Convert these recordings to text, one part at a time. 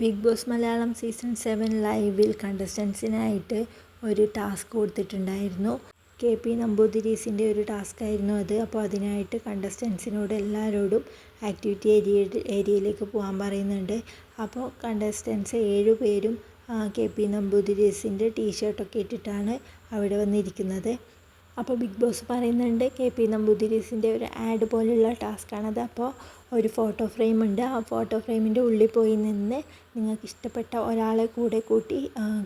Big boss Malayalam season seven ലൈവിൽ കണ്ടസ്റ്റൻസിനായിട്ട് ഒരു ടാസ്ക് കൊടുത്തിട്ടുണ്ടായിരുന്നു. കെ പി നമ്പൂതിരീസിന്റെ ഒരു ടാസ്ക് ആയിരുന്നു അത്. അപ്പോൾ അതിനായിട്ട് കണ്ടസ്റ്റൻസിനോട് എല്ലാവരോടും ആക്ടിവിറ്റി ഏരിയ ഏരിയയിലേക്ക് പോകാൻ പറയുന്നുണ്ട്. അപ്പോൾ കണ്ടസ്റ്റൻസ് ഏഴു പേരും കെ പി നമ്പൂതിരീസിന്റെ ടീഷർട്ടൊക്കെ ഇട്ടിട്ടാണ് അവിടെ വന്നിരിക്കുന്നത്. അപ്പോൾ ബിഗ് ബോസ് പറയുന്നുണ്ട് കെ പി നമ്പൂതിരീസിന്റെ ഒരു ആഡ് പോലെയുള്ള ടാസ്ക്കാണത്. അപ്പോൾ ഒരു ഫോട്ടോ ഫ്രെയിം ഉണ്ട് ആ ഫോട്ടോ ഫ്രെയിമിന്റെ ഉള്ളിൽ പോയി നിന്ന് നിങ്ങൾക്ക് ഇഷ്ടപ്പെട്ട ഒരാളെ കൂടെ കൂട്ടി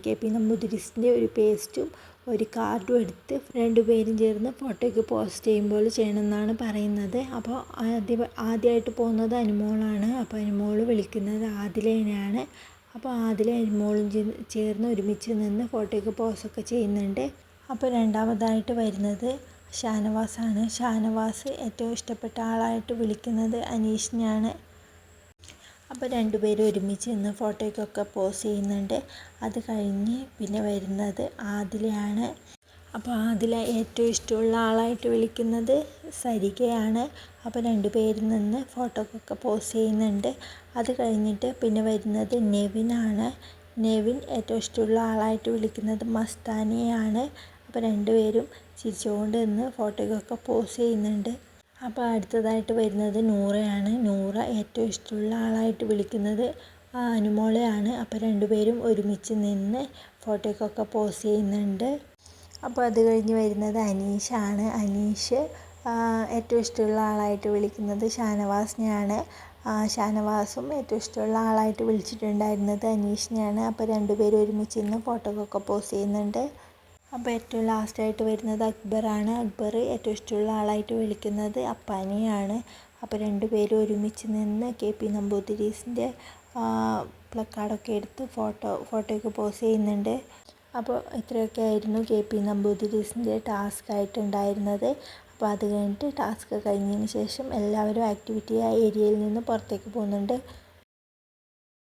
കെ പി നമ്പൂതിരീസിന്റെ ഒരു പേസ്റ്റും ഒരു കാർഡും എടുത്ത് രണ്ടുപേരും ചേർന്ന് ഫോട്ടോയ്ക്ക് പോസ്റ്റ് ചെയ്യുമ്പോൾ ചെയ്യണമെന്നാണ് പറയുന്നത്. അപ്പോൾ ആദ്യ ആദ്യമായിട്ട് പോകുന്നത് അനുമോളാണ്. അപ്പോൾ അനുമോൾ വിളിക്കുന്നത് ആദിലേനെയാണ്. അപ്പോൾ ആദിലെ അനുമോളും ചേർന്ന് ഒരുമിച്ച് നിന്ന് ഫോട്ടോയ്ക്ക് പോസൊക്കെ ചെയ്യുന്നുണ്ട്. അപ്പോൾ രണ്ടാമതായിട്ട് വരുന്നത് ഷാനവാസാണ്. ഷാനവാസ് ഏറ്റവും ഇഷ്ടപ്പെട്ട ആളായിട്ട് വിളിക്കുന്നത് അനീഷിനെയാണ്. അപ്പോൾ രണ്ടുപേരും ഒരുമിച്ച് നിന്ന് ഫോട്ടോയ്ക്കൊക്കെ പോസ് ചെയ്യുന്നുണ്ട്. അത് കഴിഞ്ഞ് പിന്നെ വരുന്നത് ആദിലയാണ്. അപ്പോൾ ആദില ഏറ്റവും ഇഷ്ടമുള്ള ആളായിട്ട് വിളിക്കുന്നത് സരികയാണ്. അപ്പോൾ രണ്ടുപേരിൽ നിന്ന് ഫോട്ടോക്കൊക്കെ പോസ് ചെയ്യുന്നുണ്ട്. അത് കഴിഞ്ഞിട്ട് പിന്നെ വരുന്നത് നെവിനാണ്. നെവിൻ ഏറ്റവും ഇഷ്ടമുള്ള ആളായിട്ട് വിളിക്കുന്നത് മസ്താനിയാണ്. അപ്പോൾ രണ്ടുപേരും ചിരിച്ചുകൊണ്ട് നിന്ന് ഫോട്ടോയ്ക്കൊക്കെ പോസ് ചെയ്യുന്നുണ്ട്. അപ്പോൾ അടുത്തതായിട്ട് വരുന്നത് നൂറയാണ്. നൂറ ഏറ്റവും ഇഷ്ടമുള്ള ആളായിട്ട് വിളിക്കുന്നത് അനുമോളയാണ്. അപ്പോൾ രണ്ടുപേരും ഒരുമിച്ച് നിന്ന് ഫോട്ടോയ്ക്കൊക്കെ പോസ് ചെയ്യുന്നുണ്ട്. അപ്പോൾ അത് കഴിഞ്ഞ് വരുന്നത് അനീഷാണ്. അനീഷ് ഏറ്റവും ഇഷ്ടമുള്ള ആളായിട്ട് വിളിക്കുന്നത് ഷാനവാസിനെയാണ്. ഷാനവാസും ഏറ്റവും ഇഷ്ടമുള്ള ആളായിട്ട് വിളിച്ചിട്ടുണ്ടായിരുന്നത് അനീഷിനെയാണ്. അപ്പോൾ രണ്ടുപേരും ഒരുമിച്ച് നിന്ന് ഫോട്ടോക്കൊക്കെ പോസ് ചെയ്യുന്നുണ്ട്. അപ്പോൾ ഏറ്റവും ലാസ്റ്റായിട്ട് വരുന്നത് അക്ബറാണ്. അക്ബർ ഏറ്റവും ഇഷ്ടമുള്ള ആളായിട്ട് വിളിക്കുന്നത് അപ്പാനിയാണ്. അപ്പോൾ രണ്ടുപേരും ഒരുമിച്ച് നിന്ന് കെ പി നമ്പൂതിരീസിന്റെ പ്ലക്കാർഡൊക്കെ എടുത്ത് ഫോട്ടോ ഫോട്ടോയൊക്കെ പോസ് ചെയ്യുന്നുണ്ട്. അപ്പോൾ ഇത്രയൊക്കെ ആയിരുന്നു കെ പി നമ്പൂതിരീസിന്റെ ടാസ്ക് ആയിട്ടുണ്ടായിരുന്നത് അപ്പോൾ അത് കഴിഞ്ഞിട്ട് ടാസ്ക് കഴിഞ്ഞതിന് ശേഷം എല്ലാവരും ആക്ടിവിറ്റി ആ ഏരിയയിൽ നിന്ന് പുറത്തേക്ക് പോകുന്നുണ്ട്.